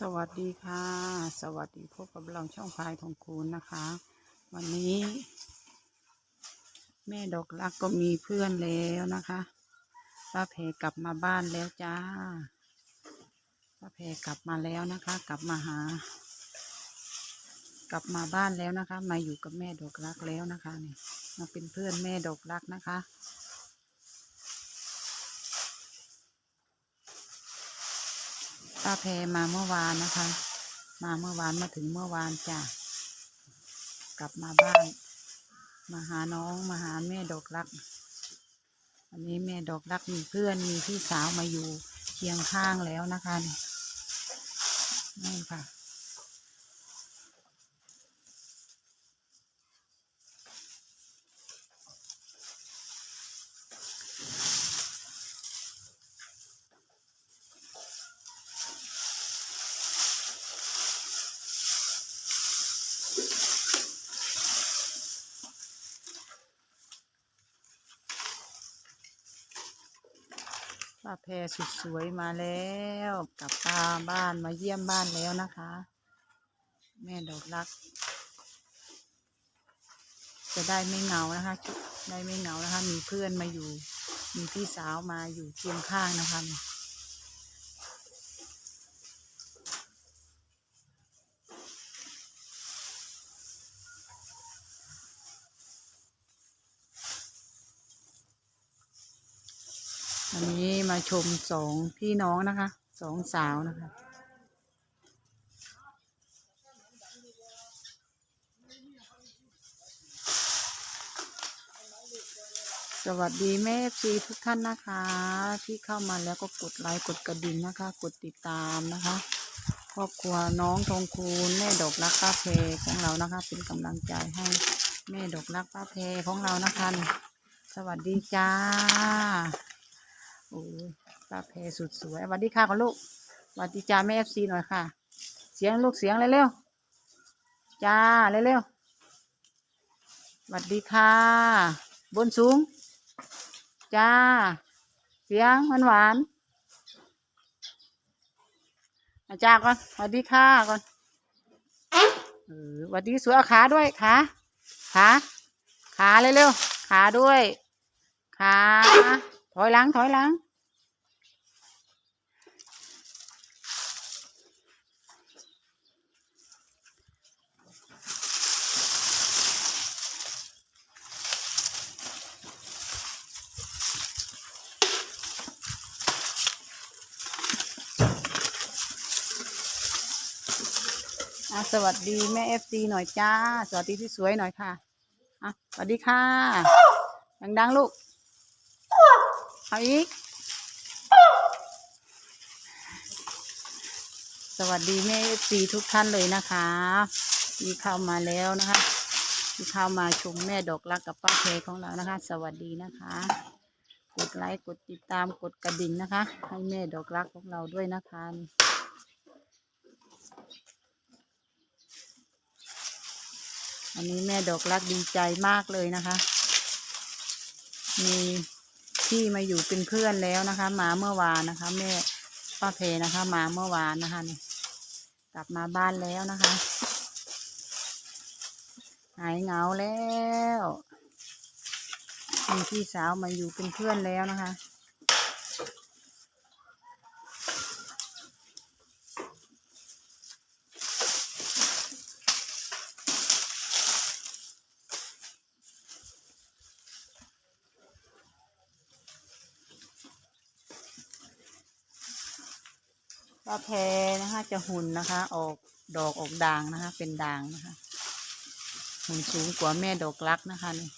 สวัสดีค่ะ สวัสดีพบกับเราช่องพายทองคูณนะคะ วันนี้ แม่ดอกรักก็มีเพื่อนแล้วนะคะป้าเพกลับมาบ้านแล้วจ้าป้าเพกลับมาแล้วนะคะ กลับมาหา กลับมาบ้านแล้วนะคะ มาอยู่กับแม่ดอกรักแล้วนะคะนี่มาเป็นเพื่อนแม่ดอกรักนะคะ ป้าแพมาเมื่อวานนะคะ มาเมื่อวานมาถึงเมื่อวานจ้ะกลับมาบ้าน มาหาน้องมาหาแม่ดอกรักอันนี้แม่ดอกรักมีเพื่อนมีพี่สาวมาอยู่เคียงข้างแล้วนะคะนี่ค่ะ ป้าแพรสุดสวยมาแล้วกลับตาบ้านมาเยี่ยมบ้านแล้วนะคะ แม่ดอกรัก จะได้ไม่เหงานะคะได้ไม่เหงานะคะ มีเพื่อนมาอยู่ มีพี่สาวมาอยู่เคียงข้างนะคะ วันนี้มาชมสองพี่น้องนะคะสองสาวนะคะ สวัสดีแม่ซีทุกท่านนะคะ ที่เข้ามาแล้วก็กดไลค์กดกระดิ่งนะคะ กดติดตามนะคะ ครอบครัวน้องทองคูณแม่ดอกรักป้าเพของเรานะคะ เป็นกำลังใจให้แม่ดอกรักป้าเพของเรานะคะนี่สวัสดีจ้า โอ้ยป้าเพสุดสวยสวัสดีค่ะคุณลูกสวัสดีจ้าแม่เอฟซีหน่อยค่ะ เสียงลูกเสียงเร็วๆจ้าเร็วๆสวัสดีค่ะ บนสูง จ้า เสียงหวานหวานๆอาจารย์ก่อนสวัสดีค่ะก่อนเออสวัสดีสวยเอาขาด้วยขาขาขาเร็วๆขาด้วยขา ถอยหลังถอยหลังสวัสดีแม่เอฟซีหน่อยจ้า สวัสดีที่สวยหน่อยค่ะอะสวัสดีค่ะ ดังๆลูก เอาอีก สวัสดีแม่ฟซีทุกท่านเลยนะคะที่เข้ามาแล้วนะคะที่เข้ามาชมแม่ดอกรักกับป้าเพของเรานะคะ สวัสดีนะคะ กดไลค์กดติดตามกดกระดิ่งนะคะ ให้แม่ดอกรักของเราด้วยนะคะอันนี้แม่ดอกรักดีใจมากเลยนะคะ มี ที่มาอยู่เป็นเพื่อนแล้วนะคะ มาเมื่อวานนะคะ แม่ป้าเพนะคะ มาเมื่อวานนะคะนี่กลับมาบ้านแล้วนะคะ หายเหงาแล้วมีพี่สาวมาอยู่เป็นเพื่อนแล้วนะคะ ป้าแพนะคะ จะหุ่นนะคะ ออกดอกออกด่างนะคะ เป็นด่างนะคะ หุ่นสูงกว่าแม่ดอกรักนะคะนี่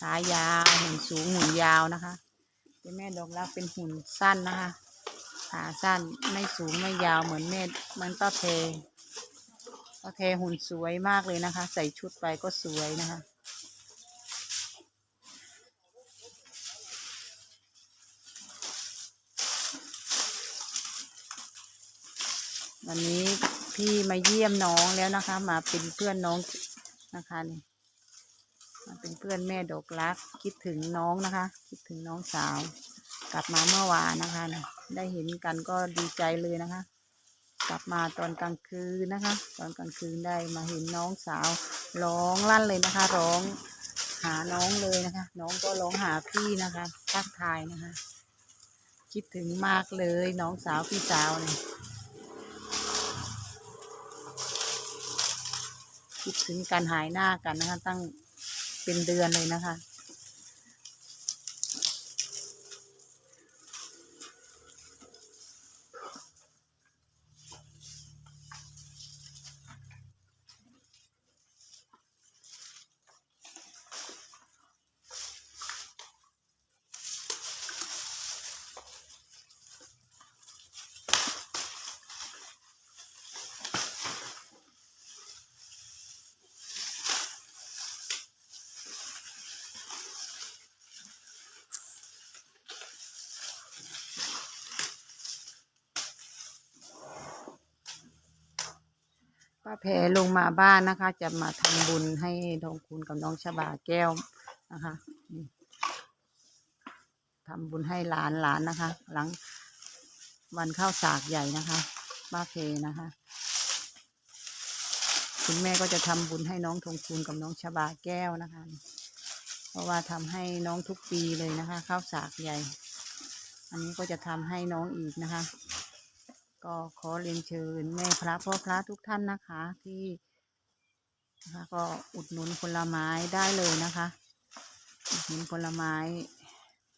ขายาวหุ่นสูงหุ่นยาวนะคะแต่แม่ดอกรักเป็นหุ่นสั้นนะคะขาสั้นไม่สูงไม่ยาวเหมือนแม่เหมือนป้าแพรป้าแพหุ่นสวยมากเลยนะคะ ใส่ชุดไปก็สวยนะคะ วันนี้พี่มาเยี่ยมน้องแล้วนะคะ มาเป็นเพื่อนน้องนะคะนี่มาเป็นเพื่อนแม่ดอกรัก คิดถึงน้องนะคะ คิดถึงน้องสาว กลับมาเมื่อวานนะคะได้เห็นกันก็ดีใจเลยนะคะ กลับมาตอนกลางคืนนะคะ ตอนกลางคืนได้มาเห็นน้องสาวร้องลั่นเลยนะคะ ร้องหาน้องเลยนะคะ น้องก็ร้องหาพี่นะคะทักทายนะคะ คิดถึงมากเลยน้องสาวพี่สาวเนี่ย คิดถึงการหายหน้ากันนะคะ ตั้งเป็นเดือนเลยนะคะ ป้าแพรลงมาบ้านนะคะ จะมาทำบุญให้ทองคุณกับน้องชบาแก้วนะคะทำบุญให้หลานหลานนะคะ หลังวันเข้าสากใหญ่นะคะป้าเพนะคะ คุณแม่ก็จะทำบุญให้น้องทองคุณกับน้องชบาแก้วนะคะ เพราะว่าทำให้น้องทุกปีเลยนะคะ เข้าสากใหญ่ อันนี้ก็จะทำให้น้องอีกนะคะ ก็ขอเรียนเชิญแม่พระพ่อพระทุกท่านนะคะ ที่นะคะก็อุดหนุนผลไม้ได้เลยนะคะอุดหนุนผลไม้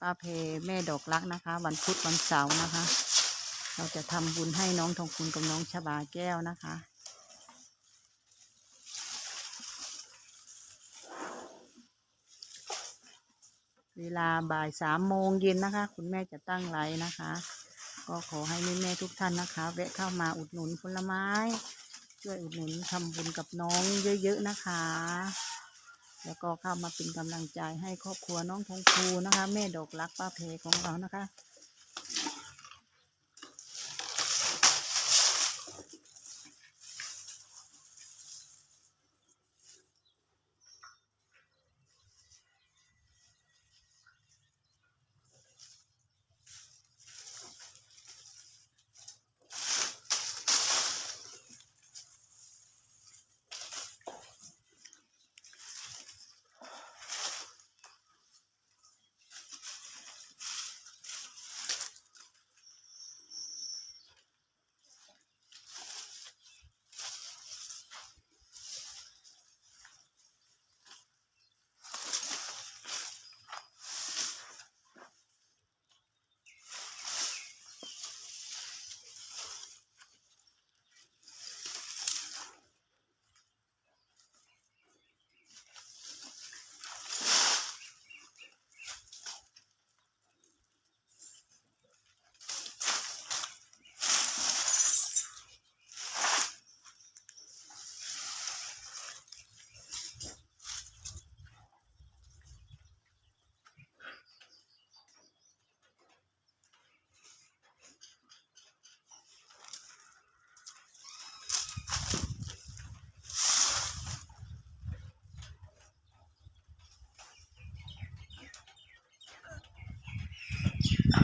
ป้าเพแม่ดอกรักนะคะ วันพุธวันเสาร์นะคะ เราจะทำบุญให้น้องทองคุณกับน้องชบาแก้วนะคะเวลาบ่ายสามโมงเย็นนะคะ คุณแม่จะตั้งไลน์นะคะ ก็ขอให้แม่แม่ๆทุกท่านนะคะ แวะเข้ามาอุดหนุนผลไม้ ช่วยอุดหนุนทำบุญกับน้องเยอะๆนะคะ แล้วก็เข้ามาเป็นกำลังใจให้ครอบครัวน้องทงคูนะคะ แม่ดอกรักป้าเพของเรานะคะ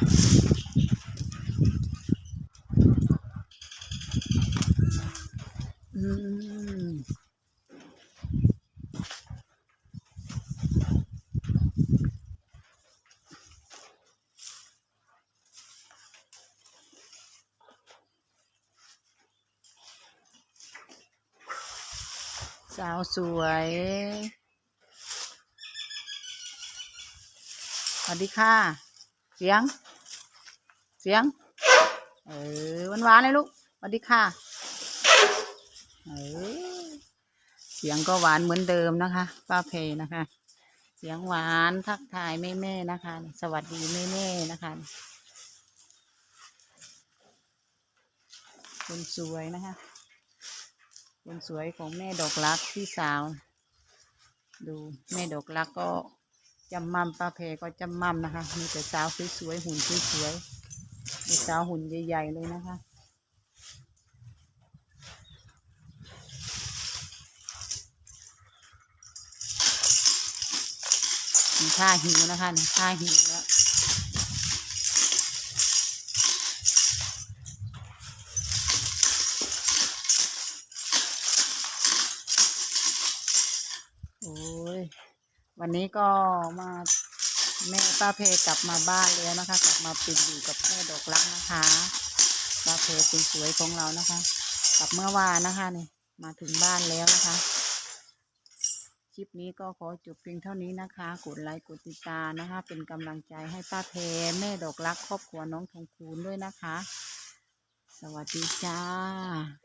สาวสวยสวัสดีค่ะ เสียง เสียง เออหวานๆเลยลูกสวัสดีค่ะ เออ เสียงก็หวานเหมือนเดิมนะคะ ป้าเพนะคะ เสียงหวานทักทายแม่แม่ๆนะคะ สวัสดีแม่แม่ๆนะคะ คนสวยนะคะ คนสวยของแม่ดอกรักพี่สาว ดูแม่ดอกรักก็จำมั่มป้าเพก็จำมั่มนะคะ มีแต่สาวสวยๆหุ่นสวยๆ มีสาหุ่นใหญ่ ๆ เลยนะคะ มีท่าหิวนะคะท่าหิวแล้วโอ้ย วันนี้ก็มา แม่ป้าเพกลับมาบ้านแล้วนะคะ กลับมาปิดอยู่กับแม่ดอกรักนะคะป้าเพคนสวยของเรานะคะ กลับเมื่อวานนะคะนี่มาถึงบ้านแล้วนะคะคลิปนี้ก็ขอจบเพียงเท่านี้นะคะ กดไลค์กดติดตามนะคะ เป็นกำลังใจให้ป้าเพแม่ดอกรักครอบครัวน้องทองคูณด้วยนะคะ สวัสดีจ้า